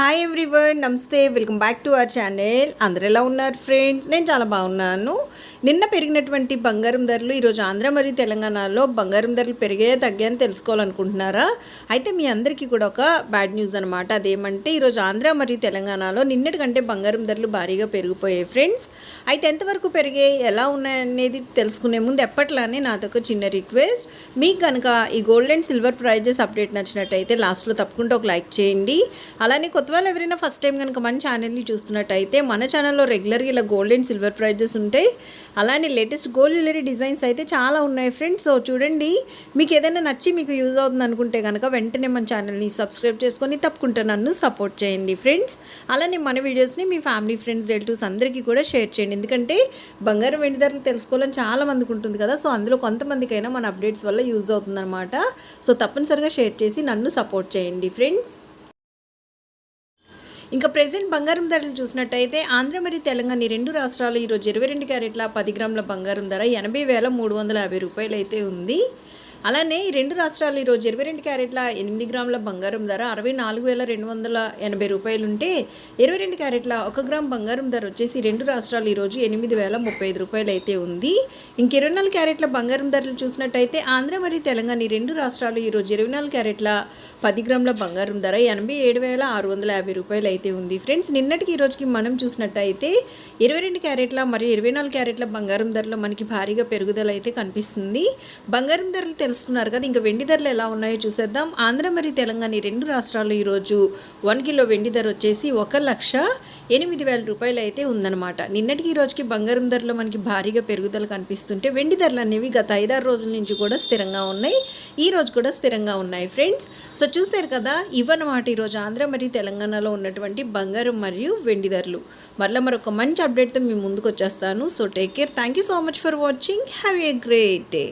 Hi everyone namaste welcome back to our channel అందరు ఎలా ఉన్నారు ఫ్రెండ్స్ నేను చాలా బాగున్నాను. నిన్న పెరిగినటువంటి బంగారం ధరలు ఈరోజు ఆంధ్ర మరియు తెలంగాణలో బంగారం ధరలు పెరిగే తగ్గాయని తెలుసుకోవాలనుకుంటున్నారా? అయితే మీ అందరికీ కూడా ఒక బ్యాడ్ న్యూస్ అనమాట అదేమంటే ఈరోజు ఆంధ్ర మరియు తెలంగాణలో నిన్నటి కంటే బంగారం ధరలు భారీగా పెరిగిపోయాయి ఫ్రెండ్స్ అయితే ఎంతవరకు పెరిగాయి ఎలా ఉన్నాయనేది తెలుసుకునే ముందు ఎప్పట్లానే నాదొక చిన్న రిక్వెస్ట్ మీకు కనుక ఈ gold and silver prizes update నచ్చినట్టయితే లాస్ట్లో తప్పకుండా ఒక లైక్ చేయండి. అలానే కొత్త వాళ్ళు ఎవరైనా ఫస్ట్ టైం కనుక మన ఛానల్ని చూస్తున్నట్టయితే మన ఛానల్లో రెగ్యులర్గా ఇలా గోల్డ్ అండ్ సిల్వర్ ప్రైజెస్ ఉంటాయి. అలానే లేటెస్ట్ గోల్డ్ జ్యువెలరీ డిజైన్స్ అయితే చాలా ఉన్నాయి ఫ్రెండ్స్ సో చూడండి. మీకు ఏదైనా నచ్చి మీకు యూజ్ అవుతుంది అనుకుంటే కనుక వెంటనే మన ఛానల్ని సబ్స్క్రైబ్ చేసుకొని తప్పకుండా నన్ను సపోర్ట్ చేయండి ఫ్రెండ్స్ అలానే మన వీడియోస్ని మీ ఫ్యామిలీ ఫ్రెండ్స్ రిలేటివ్స్ అందరికీ కూడా షేర్ చేయండి. ఎందుకంటే బంగారం వెండి ధరలు తెలుసుకోవాలని చాలా మందికి ఉంటుంది కదా. సో అందులో కొంతమందికైనా మన అప్డేట్స్ వల్ల యూజ్ అవుతుందన్నమాట. సో తప్పనిసరిగా షేర్ చేసి నన్ను సపోర్ట్ చేయండి ఫ్రెండ్స్ ఇంకా ప్రెసెంట్ బంగారం ధరలు చూసినట్టయితే ఆంధ్ర మరియు తెలంగాణ ఈ రెండు రాష్ట్రాలు ఈరోజు ఇరవై రెండు క్యారెట్ల పది గ్రాముల బంగారం ధర ఎనభై వేల మూడు వందల యాభై రూపాయలు అయితే ఉంది. అలానే ఈ రెండు రాష్ట్రాలు ఈరోజు ఇరవై రెండు క్యారెట్ల ఎనిమిది గ్రాముల బంగారం ధర అరవై నాలుగు వేల రెండు వందల ఎనభై రూపాయలు ఉంటే ఇరవై రెండు క్యారెట్ల ఒక గ్రామ్ బంగారం ధర వచ్చేసి రెండు రాష్ట్రాలు ఈరోజు ఎనిమిది వేల ముప్పై ఐదు రూపాయలు అయితే ఉంది. ఇంక ఇరవై నాలుగు క్యారెట్ల బంగారం ధరలు చూసినట్టయితే ఆంధ్ర మరియు తెలంగాణ ఈ రెండు రాష్ట్రాలు ఈరోజు ఇరవై నాలుగు క్యారెట్ల పది గ్రాముల బంగారం ధర ఎనభై ఏడు వేల ఆరు వందల యాభై రూపాయలు అయితే ఉంది. ఫ్రెండ్స్ నిన్నటికి ఈ రోజుకి మనం చూసినట్టయితే ఇరవై రెండు క్యారెట్ల మరియు ఇరవై నాలుగు క్యారెట్ల బంగారం ధరలో మనకి భారీగా పెరుగుదల అయితే కనిపిస్తుంది. బంగారం ధరలు తెలుసుకున్నారు కదా. ఇంకా వెండి ధరలు ఎలా ఉన్నాయో చూసేద్దాం. ఆంధ్ర మరియు తెలంగాణ ఈ రెండు రాష్ట్రాల్లో ఈరోజు వన్ కిలో వెండి ధర వచ్చేసి ఒక లక్ష ఎనిమిది వేల రూపాయలు అయితే ఉందన్నమాట. నిన్నటికి ఈ రోజుకి బంగారం ధరలో మనకి భారీగా పెరుగుదల కనిపిస్తుంటే వెండి ధరలు అనేవి గత ఐదారు రోజుల నుంచి కూడా స్థిరంగా ఉన్నాయి. ఈ రోజు కూడా స్థిరంగా ఉన్నాయి ఫ్రెండ్స్. సో చూశారు కదా ఇవన్నమాట ఈరోజు ఆంధ్ర మరియు తెలంగాణలో ఉన్నటువంటి బంగారం మరియు వెండి ధరలు. మరలా మరొక మంచి అప్డేట్తో మీ ముందుకు వచ్చేస్తాను. So take care. Thank you so much for watching. Have a great day.